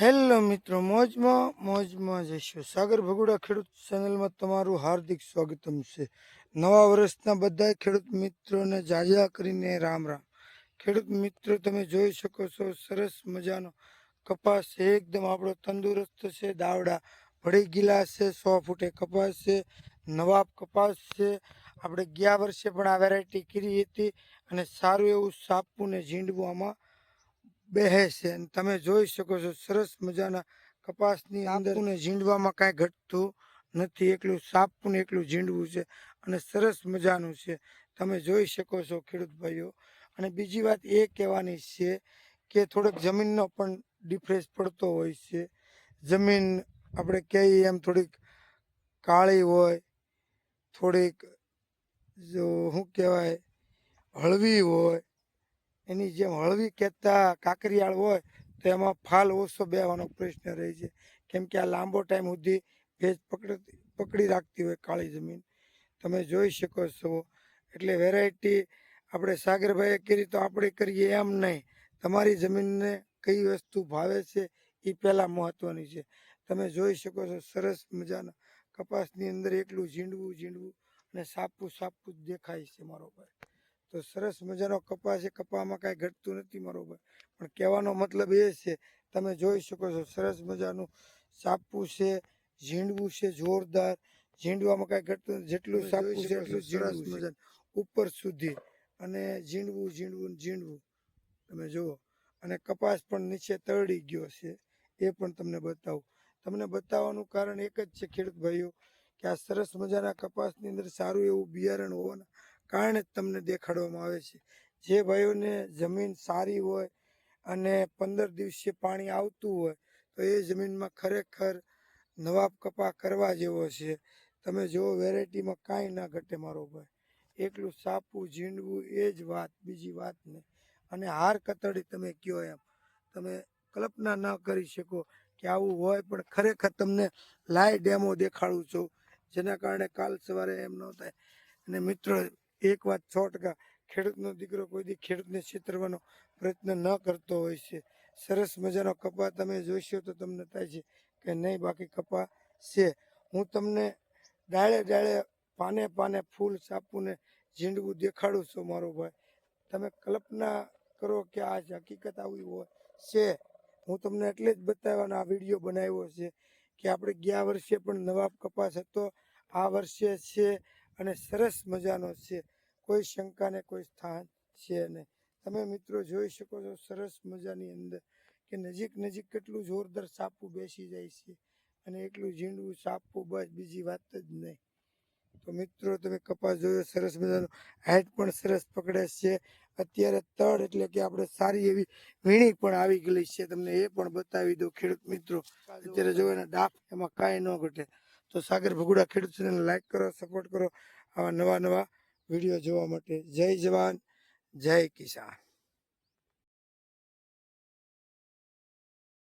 Hello મિત્રો, મોજમાં મોજમાં જઈશું સાગર ભગુડા ખેડૂત ચેનલમાં તમારું હાર્દિક સ્વાગતમ છે. નવા વર્ષના બધા ખેડૂત મિત્રોને જાજા કરીને રામ રામ. ખેડૂત મિત્રો, તમે જોઈ શકો છો, સરસ મજાનો કપાસ એકદમ આપણો તંદુરસ્ત છે, દાવડા ભળી ગીલા છે, સો ફૂટે કપાસ છે, નવાબ કપાસ છે. આપણે ગયા વર્ષે પણ આ વેરાયટી કરી હતી અને સારું એવું સાપવું ને ઝીંડવું આમાં બેહે છે અને તમે જોઈ શકો છો સરસ મજાના કપાસની અંદર ઝીંડવામાં કાંઈ ઘટતું નથી. એકલું સાપું ને એકલું ઝીંડવું છે અને સરસ મજાનું છે. તમે જોઈ શકો છો ખેડૂત ભાઈઓ. અને બીજી વાત એ કહેવાની છે કે થોડોક જમીનનો પણ ડિફરન્સ પડતો હોય છે. જમીન આપણે કહીએ એમ થોડીક કાળી હોય થોડીક જો શું કહેવાય હળવી હોય એની જેમ હળવી ખેંચતા કાકરિયાળ હોય, તો એમાં ફાલ ઓછો બેવાનો પ્રશ્ન રહે છે. કેમ કે આ લાંબો ટાઈમ સુધી ભેજ પકડતી પકડી રાખતી હોય કાળી જમીન. તમે જોઈ શકો છો. એટલે વેરાયટી આપણે સાગરભાઈએ કરી તો આપણે કરીએ એમ નહીં. તમારી જમીનને કઈ વસ્તુ ભાવે છે એ પહેલાં મહત્ત્વની છે. તમે જોઈ શકો છો સરસ મજાના કપાસની અંદર એકલું ઝીંડવું ઝીંડવું અને સાપું સાપું જ દેખાય છે મારો ભાઈ. તો સરસ મજાનો કપા છે. કપામાં કાંઈ ઘટતું નથી મારો ભાઈ પણ કહેવાનો મતલબ એ છે તમે જોઈ શકો છો સરસ મજાનું સાપું છે ઝીંડવું છે જોરદાર. ઝીંડવામાં કાંઈ ઘટતું જેટલું સાપું છે એટલું સરસ મજાનું. ઉપર સુધી. અને ઝીંડવું ઝીંડવું ઝીંડવું. તમે જુઓ. અને કપાસ પણ નીચે તરડી ગયો છે. એ પણ તમને બતાવું. તમને બતાવવાનું કારણ એક જ છે ખેડૂત ભાઈઓ કે આ સરસ મજાના કપાસની અંદર સારું એવું બિયારણ હોવાના કારણે જ તમને દેખાડવામાં આવે છે. જે ભાઈઓને જમીન સારી હોય અને પંદર દિવસે પાણી આવતું હોય, તો એ જમીનમાં ખરેખર નવાબ કપા કરવા જેવો છે. તમે જુઓ, વેરાયટીમાં કાંઈ ના ઘટે મારો ભાઈ. એકલું સાપું ઝીંડવું, એ જ વાત, બીજી વાત નહીં. અને હાર કતડી તમે કયો એમ. તમે કલ્પના ન કરી શકો કે આવું હોય, પણ ખરેખર તમને લાઈવ ડેમો દેખાડું છું. જેના કારણે કાલ સવારે એમ ન થાય. અને મિત્રો એક વાત સો ટકા, ખેડૂતનો દીકરો કોઈ દી ખેડૂતને છેતરવાનો પ્રયત્ન ન કરતો હોય છે. સરસ મજાનો કપા તમે જોઈશો તો તમને થાય છે કે નહીં, બાકી કપા છે. હું તમને ડાળે ડાળે પાને પાને ફૂલ સાપુને ઝીંડવું દેખાડું છું મારો ભાઈ. તમે કલ્પના કરો કે આ હકીકત આવી હોય છે. હું તમને એટલે જ બતાવવાનો આ વીડિયો બનાવ્યો છે કે આપણે ગયા વર્ષે પણ નવાબ કપાસ હતો, આ વર્ષે છે અને સરસ મજાનો છે. કોઈ શંકાને કોઈ સ્થાન છે નહીં. તમે મિત્રો જોઈ શકો છો સરસ મજાની અંદર કે નજીક નજીક કેટલું જોરદાર સાપું બેસી જાય છે અને એટલું ઝીંડવું સાપું બસ બીજી વાત જ નહીં. તો મિત્રો તમે કપાસ જોયો સરસ મજાનો. હાઈટ પણ સરસ પકડે છે. અત્યારે તળ એટલે કે આપણે સારી એવી વીણી પણ આવી ગયેલી છે. તમને એ પણ બતાવી દઉં ખેડૂત મિત્રો. અત્યારે જો એના ડાક એમાં કાંઈ ન ઘટે. તો સાગર ભગુડા ખેડૂત ચેનલ લાઈક કરો સપોર્ટ કરો આવા નવા નવા વીડિયો જોવા માટે. જય જવાન, જય કિસાન.